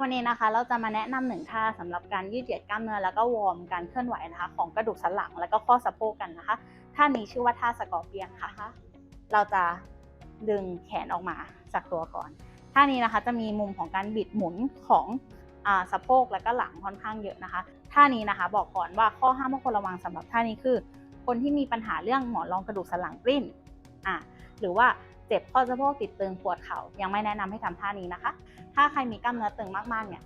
วันนี้นะคะเราจะมาแนะนำหนึ่งท่าสำหรับการยืดเหยียดกล้ามเนื้อแล้วก็วอร์มการเคลื่อนไหวนะคะ ของกระดูกสันหลังแล้วก็ข้อสะโพกกันนะคะ ท่านี้ชื่อว่าท่าสกอร์เปียนค่ะ เราจะดึงแขนออกมาจากตัวก่อน ท่านี้นะคะจะมีมุมของการบิดหมุนของอสะโพกแล้วก็หลังค่อนข้างเยอะนะคะ ท่านี้นะคะบอกก่อนว่าข้อห้ามที่ควรระวังสำหรับท่านี้คือ คนที่มีปัญหาเรื่องหมอนรองกระดูกสันหลังปริ้นอะหรือว่า เจ็บข้อสะโพกติดตึงปวดเข่ายังไม่แนะนำให้ทำท่านี้นะคะ ถ้าใครมีกล้ามเนื้อตึงมากๆเนี่ย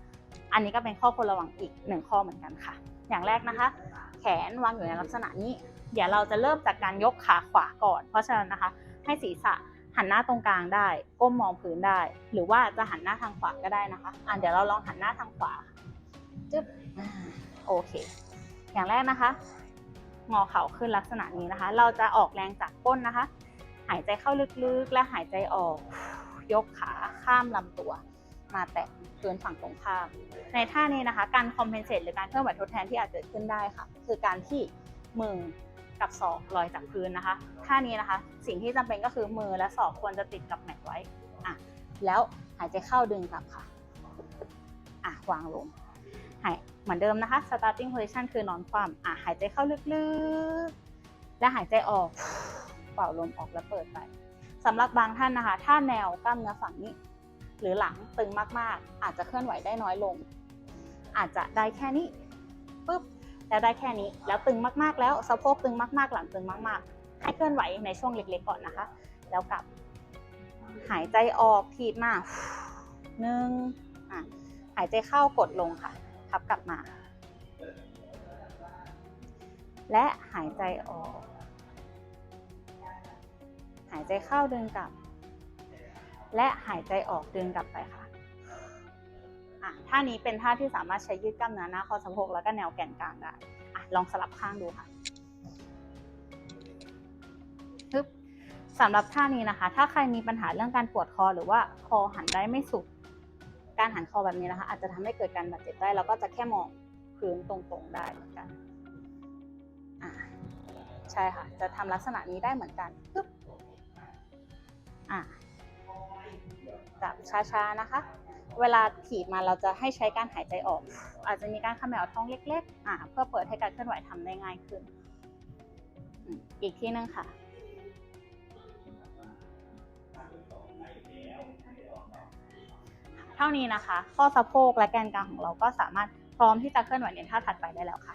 อันนี้ก็เป็นข้อควรระวังอีกหนึ่งข้อเหมือนกันค่ะ อย่างแรกนะคะ แขนวางอยู่ในลักษณะนี้ เดี๋ยวเราจะเริ่มจากการยกขาขวาก่อน เพราะฉะนั้นนะคะ ให้ศีรษะหันหน้าตรงกลางได้ ก้มมองพื้นได้ หรือว่าจะหันหน้าทางขวาก็ได้นะคะอะเดี๋ยวเราลองหันหน้าทางขวาจึ๊บโอเค อย่างแรกนะคะ งอเข่าขึ้นลักษณะนี้นะคะ เราจะออกแรงจากก้นนะคะ หายใจเข้าลึกๆ และหายใจออก ยกขาข้ามลำตัว มาแตะพื้นฝั่งตรงข้าม ในท่านี้นะคะ การคอมเพนเซตหรือการเคลื่อนไหวทดแทนที่อาจเกิดขึ้นได้ค่ะ คือการที่มือกับศอกลอยจากพื้นนะคะ ท่านี้นะคะ สิ่งที่จำเป็นก็คือมือและศอกควรจะติดกับแมทไว้อะแล้วหายใจเข้าดึงกลับค่ะอะวางลงหายเหมือนเดิมนะคะ starting position คือนอนคว่ำอะหายใจเข้าลึกๆ และหายใจออก ป่าลมออกแล้วเปิดไปสำหรับบางท่านนะคะ ถ้าแนวกล้ามเนื้อฝั่งนี้ หรือหลังตึงมากๆ อาจจะเคลื่อนไหวได้น้อยลง อาจจะได้แค่นี้ปุ๊บแล้วได้แค่นี้แล้วตึงมากๆ แล้วสะโพกตึงมากๆ หลังตึงมากๆ ให้เคลื่อนไหวในช่วงเล็กๆ ก่อนนะคะ แล้วกลับ หายใจออกทีบมาหนึ่งหายใจเข้ากดลงค่ะ ทับกลับมา และหายใจออก ใจเข้าดึงกลับ และหายใจออกดึงกลับไปค่ะอะท่านี้เป็นท่าที่สามารถใช้ยืดกล้ามเนื้อหน้าข้อสะโพกแล้วก็แนวแกนกลางได้อะลองสลับข้างดูค่ะฮึบสำหรับท่านี้นะคะ ถ้าใครมีปัญหาเรื่องการปวดคอหรือว่าคอหันได้ไม่สุด การหันคอแบบนี้นะคะ อาจจะทำให้เกิดการบาดเจ็บได้แล้วก็จะแค่มองพื้นตรงๆได้เหมือนกัน อะใช่ค่ะ จะทำลักษณะนี้ได้เหมือนกันปึ๊บ อะจับช้าๆนะคะ เวลาถีบมาเราจะให้ใช้การหายใจออก อาจจะมีการขมวท้องเล็กๆอ่าเพื่อเปิดให้การเคลื่อนไหวทำได้ง่ายขึ้น อีกที่นึงค่ะเท่านี้นะคะ ข้อสะโพกและแกนกลางของเราก็สามารถพร้อมที่จะเคลื่อนไหวในท่าถัดไปได้แล้วค่ะ